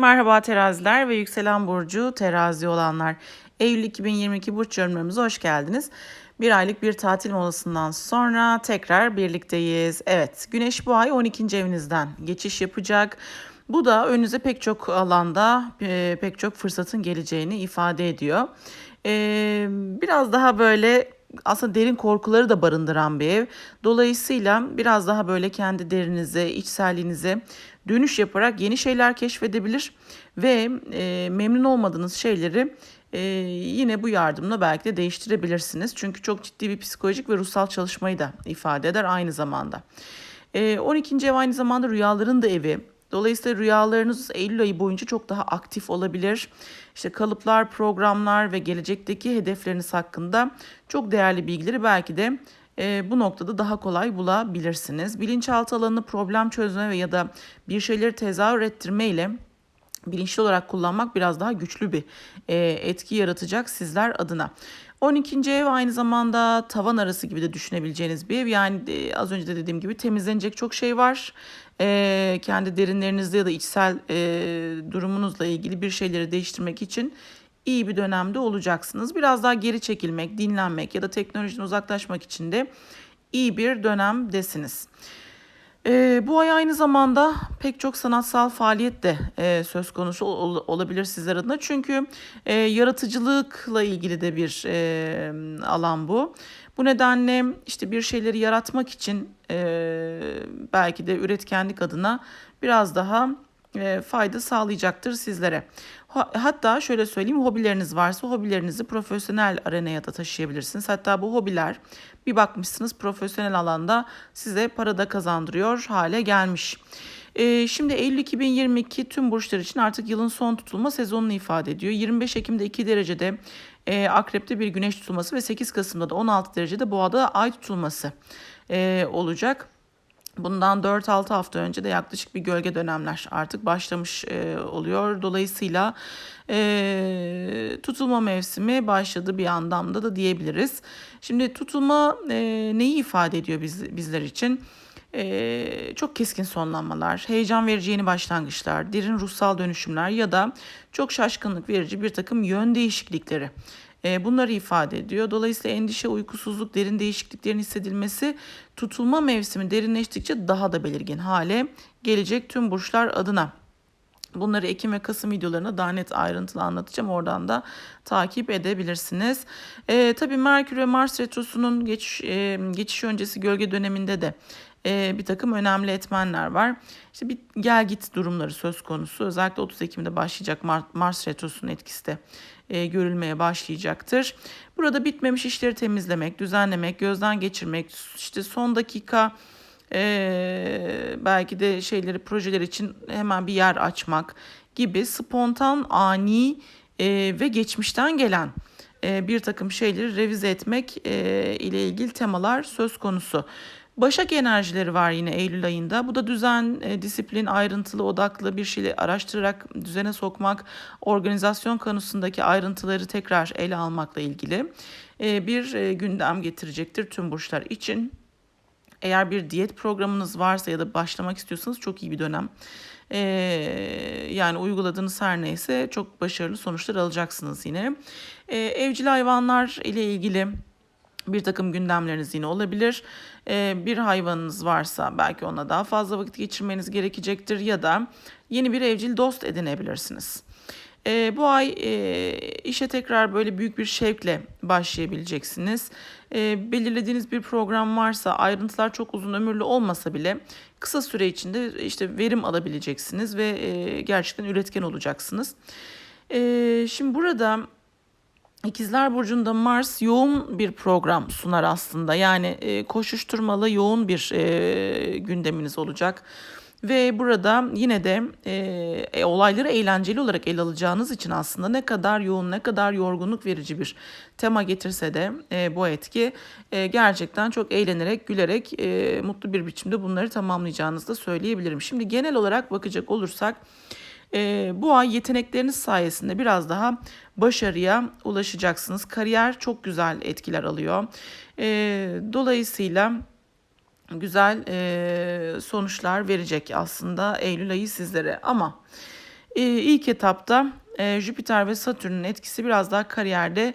Merhaba teraziler ve yükselen burcu terazi olanlar. Eylül 2022 burç yorumlarımıza hoş geldiniz. Bir aylık bir tatil molasından sonra tekrar birlikteyiz. Evet, Güneş bu ay 12. evinizden geçiş yapacak. Bu da önünüze pek çok alanda e, pek çok fırsatın geleceğini ifade ediyor. E, biraz daha böyle aslında derin korkuları da barındıran bir ev. Dolayısıyla biraz daha böyle kendi derinize, içselliğinize dönüş yaparak yeni şeyler keşfedebilir ve e, memnun olmadığınız şeyleri e, yine bu yardımla belki de değiştirebilirsiniz. Çünkü çok ciddi bir psikolojik ve ruhsal çalışmayı da ifade eder aynı zamanda. E, 12. ev aynı zamanda rüyaların da evi. Dolayısıyla rüyalarınız Eylül ayı boyunca çok daha aktif olabilir. İşte kalıplar, programlar ve gelecekteki hedefleriniz hakkında çok değerli bilgileri belki de e, bu noktada daha kolay bulabilirsiniz. Bilinçaltı alanını problem çözme ya da bir şeyleri tezahür ettirme ile bilinçli olarak kullanmak biraz daha güçlü bir e, etki yaratacak sizler adına. 12. ev aynı zamanda tavan arası gibi de düşünebileceğiniz bir ev. Yani e, az önce de dediğim gibi temizlenecek çok şey var. E, kendi derinlerinizde ya da içsel e, durumunuzla ilgili bir şeyleri değiştirmek için iyi bir dönemde olacaksınız. Biraz daha geri çekilmek, dinlenmek ya da teknolojiden uzaklaşmak için de iyi bir dönemdesiniz. E, bu ay aynı zamanda pek çok sanatsal faaliyet de e, söz konusu ol, olabilir sizler adına. Çünkü e, yaratıcılıkla ilgili de bir e, alan bu. Bu nedenle işte bir şeyleri yaratmak için e, belki de üretkenlik adına biraz daha e, fayda sağlayacaktır sizlere. Hatta şöyle söyleyeyim hobileriniz varsa hobilerinizi profesyonel arenaya da taşıyabilirsiniz. Hatta bu hobiler bir bakmışsınız profesyonel alanda size para da kazandırıyor hale gelmiş. Ee, şimdi Eylül 2022 tüm burçlar için artık yılın son tutulma sezonunu ifade ediyor. 25 Ekim'de 2 derecede e, Akrep'te bir güneş tutulması ve 8 Kasım'da da 16 derecede Boğa'da ay tutulması e, olacak. Bundan 4-6 hafta önce de yaklaşık bir gölge dönemler artık başlamış e, oluyor. Dolayısıyla e, tutulma mevsimi başladı bir anlamda da diyebiliriz. Şimdi tutulma e, neyi ifade ediyor biz, bizler için? Ee, çok keskin sonlanmalar, heyecan verici yeni başlangıçlar, derin ruhsal dönüşümler ya da çok şaşkınlık verici bir takım yön değişiklikleri. E, bunları ifade ediyor. Dolayısıyla endişe, uykusuzluk, derin değişikliklerin hissedilmesi tutulma mevsimi derinleştikçe daha da belirgin hale gelecek tüm burçlar adına. Bunları Ekim ve Kasım videolarına daha net ayrıntılı anlatacağım. Oradan da takip edebilirsiniz. E, tabii Merkür ve Mars retrosunun geçiş, e, geçiş öncesi gölge döneminde de e, bir takım önemli etmenler var. İşte bir gel git durumları söz konusu. Özellikle 30 Ekim'de başlayacak Mars retrosunun etkisi de e, görülmeye başlayacaktır. Burada bitmemiş işleri temizlemek, düzenlemek, gözden geçirmek, işte son dakika e, belki de şeyleri projeler için hemen bir yer açmak gibi spontan, ani e, ve geçmişten gelen e, bir takım şeyleri revize etmek e, ile ilgili temalar söz konusu. Başak enerjileri var yine Eylül ayında. Bu da düzen, e, disiplin, ayrıntılı, odaklı bir şeyi araştırarak düzene sokmak, organizasyon konusundaki ayrıntıları tekrar ele almakla ilgili e, bir e, gündem getirecektir tüm burçlar için. Eğer bir diyet programınız varsa ya da başlamak istiyorsanız çok iyi bir dönem. Ee, yani uyguladığınız her neyse çok başarılı sonuçlar alacaksınız yine. Ee, evcil hayvanlar ile ilgili bir takım gündemleriniz yine olabilir. Ee, bir hayvanınız varsa belki ona daha fazla vakit geçirmeniz gerekecektir ya da yeni bir evcil dost edinebilirsiniz. E, bu ay e, işe tekrar böyle büyük bir şevkle başlayabileceksiniz. E, belirlediğiniz bir program varsa ayrıntılar çok uzun ömürlü olmasa bile kısa süre içinde işte verim alabileceksiniz ve e, gerçekten üretken olacaksınız. E, şimdi burada İkizler Burcu'nda Mars yoğun bir program sunar aslında. Yani e, koşuşturmalı yoğun bir e, gündeminiz olacak. Ve burada yine de e, e, olayları eğlenceli olarak ele alacağınız için aslında ne kadar yoğun, ne kadar yorgunluk verici bir tema getirse de e, bu etki e, gerçekten çok eğlenerek, gülerek, e, mutlu bir biçimde bunları tamamlayacağınızı da söyleyebilirim. Şimdi genel olarak bakacak olursak e, bu ay yetenekleriniz sayesinde biraz daha başarıya ulaşacaksınız. Kariyer çok güzel etkiler alıyor. E, dolayısıyla güzel e, sonuçlar verecek aslında Eylül ayı sizlere ama E, ilk etapta e, Jüpiter ve Satürn'ün etkisi biraz daha kariyerde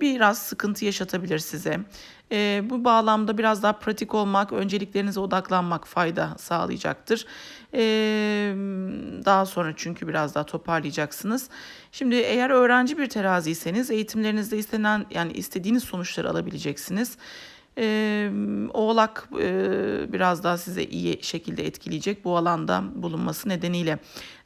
biraz sıkıntı yaşatabilir size. E, bu bağlamda biraz daha pratik olmak, önceliklerinize odaklanmak fayda sağlayacaktır. E, daha sonra çünkü biraz daha toparlayacaksınız. Şimdi eğer öğrenci bir teraziyseniz eğitimlerinizde istenen yani istediğiniz sonuçları alabileceksiniz. Ee, oğlak e, biraz daha size iyi şekilde etkileyecek bu alanda bulunması nedeniyle.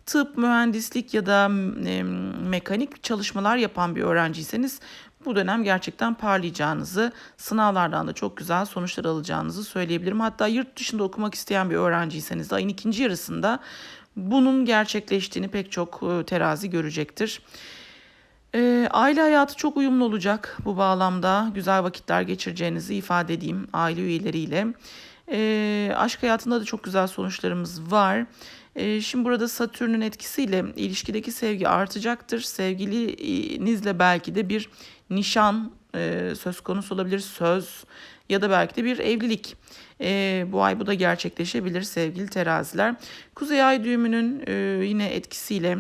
Tıp, mühendislik ya da e, mekanik çalışmalar yapan bir öğrenciyseniz bu dönem gerçekten parlayacağınızı, sınavlardan da çok güzel sonuçlar alacağınızı söyleyebilirim. Hatta yurt dışında okumak isteyen bir öğrenciyseniz de ayın ikinci yarısında bunun gerçekleştiğini pek çok e, terazi görecektir. E, aile hayatı çok uyumlu olacak bu bağlamda. Güzel vakitler geçireceğinizi ifade edeyim aile üyeleriyle. E, aşk hayatında da çok güzel sonuçlarımız var. E, şimdi burada Satürn'ün etkisiyle ilişkideki sevgi artacaktır. Sevgilinizle belki de bir nişan e, söz konusu olabilir, söz ya da belki de bir evlilik. E, bu ay bu da gerçekleşebilir sevgili teraziler. Kuzey ay düğümünün e, yine etkisiyle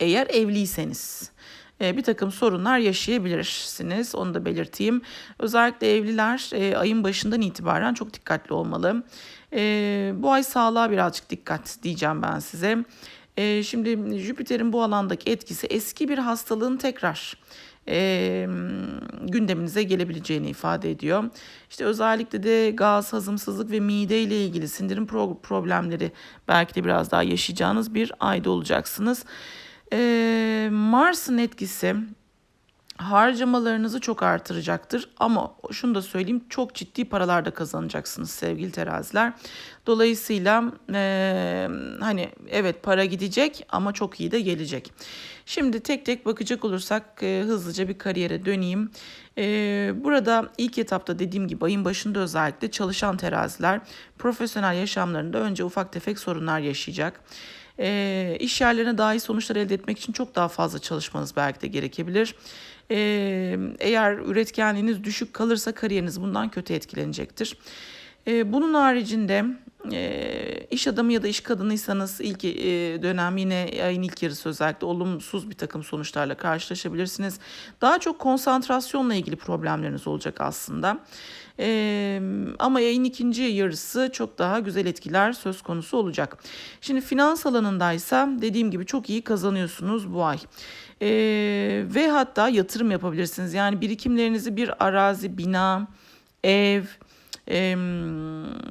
eğer evliyseniz bir takım sorunlar yaşayabilirsiniz. Onu da belirteyim. Özellikle evliler e, ayın başından itibaren çok dikkatli olmalı. E, bu ay sağlığa birazcık dikkat diyeceğim ben size. E, şimdi Jüpiter'in bu alandaki etkisi eski bir hastalığın tekrar e, gündeminize gelebileceğini ifade ediyor. İşte özellikle de gaz, hazımsızlık ve mide ile ilgili sindirim pro- problemleri belki de biraz daha yaşayacağınız bir ayda olacaksınız. E, Mars'ın etkisi harcamalarınızı çok artıracaktır. Ama şunu da söyleyeyim çok ciddi paralarda kazanacaksınız sevgili teraziler. Dolayısıyla e, hani evet para gidecek ama çok iyi de gelecek. Şimdi tek tek bakacak olursak e, hızlıca bir kariyere döneyim. E, burada ilk etapta dediğim gibi ayın başında özellikle çalışan teraziler profesyonel yaşamlarında önce ufak tefek sorunlar yaşayacak. E, iş yerlerine daha iyi sonuçlar elde etmek için çok daha fazla çalışmanız belki de gerekebilir. E, eğer üretkenliğiniz düşük kalırsa kariyeriniz bundan kötü etkilenecektir. E, bunun haricinde e, iş adamı ya da iş kadınıysanız ilk e, dönem yine ayın ilk yarısı özellikle olumsuz bir takım sonuçlarla karşılaşabilirsiniz. Daha çok konsantrasyonla ilgili problemleriniz olacak aslında. E, ama yayın ikinci yarısı çok daha güzel etkiler söz konusu olacak. Şimdi finans alanındaysa dediğim gibi çok iyi kazanıyorsunuz bu ay. E, ve hatta yatırım yapabilirsiniz. Yani birikimlerinizi bir arazi, bina, ev, e,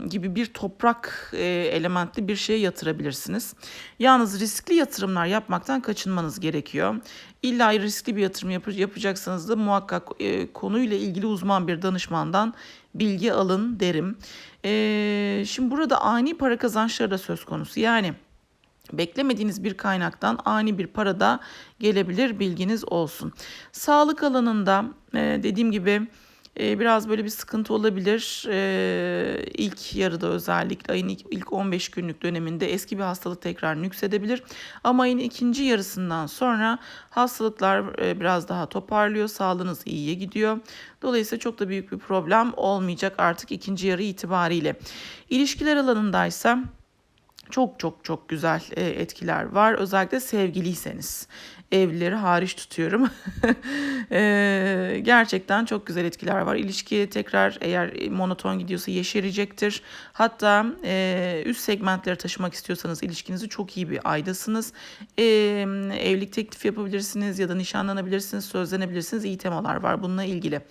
gibi bir toprak e, elementli bir şeye yatırabilirsiniz. Yalnız riskli yatırımlar yapmaktan kaçınmanız gerekiyor. İlla riskli bir yatırım yap yapacaksanız da muhakkak e, konuyla ilgili uzman bir danışmandan bilgi alın derim. E, şimdi burada ani para kazançları da söz konusu. Yani beklemediğiniz bir kaynaktan ani bir para da gelebilir bilginiz olsun. Sağlık alanında e, dediğim gibi e, biraz böyle bir sıkıntı olabilir. E, ilk yarıda özellikle ayın ilk, ilk 15 günlük döneminde eski bir hastalık tekrar nüksedebilir. Ama ayın ikinci yarısından sonra hastalıklar e, biraz daha toparlıyor. Sağlığınız iyiye gidiyor. Dolayısıyla çok da büyük bir problem olmayacak artık ikinci yarı itibariyle. İlişkiler alanındaysa çok çok çok güzel e, etkiler var. Özellikle sevgiliyseniz. Evlileri hariç tutuyorum. e, gerçekten çok güzel etkiler var. İlişki tekrar eğer monoton gidiyorsa yeşerecektir. Hatta e, üst segmentleri taşımak istiyorsanız ilişkinizi çok iyi bir aydasınız. E, evlilik teklif yapabilirsiniz ya da nişanlanabilirsiniz, sözlenebilirsiniz. İyi temalar var bununla ilgili.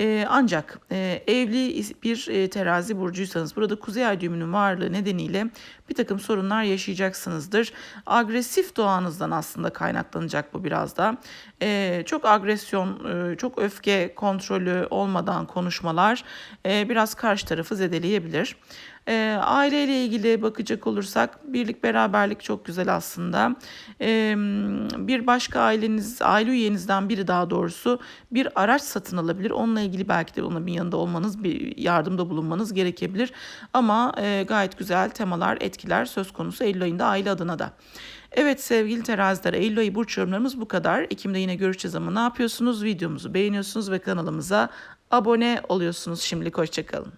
E, ancak e, evli bir e, terazi burcuysanız burada kuzey ay düğümünün varlığı nedeniyle bir takım sorunlar yaşayacaksınızdır. Agresif doğanızdan aslında kaynaklanacak bu biraz da. E, çok agresyon, e, çok öfke kontrolü olmadan konuşmalar e, biraz karşı tarafı zedeleyebilir. E, aileyle ilgili bakacak olursak birlik beraberlik çok güzel aslında. E, bir başka aileniz, aile üyenizden biri daha doğrusu bir araç satın alabilir. Onunla ilgili belki de onun bir yanında olmanız, bir yardımda bulunmanız gerekebilir. Ama e, gayet güzel temalar, etkiler söz konusu Eylül ayında aile adına da. Evet sevgili teraziler Eylül ayı burç yorumlarımız bu kadar. Ekim'de yine görüşeceğiz ama ne yapıyorsunuz? Videomuzu beğeniyorsunuz ve kanalımıza abone oluyorsunuz. Şimdilik hoşçakalın.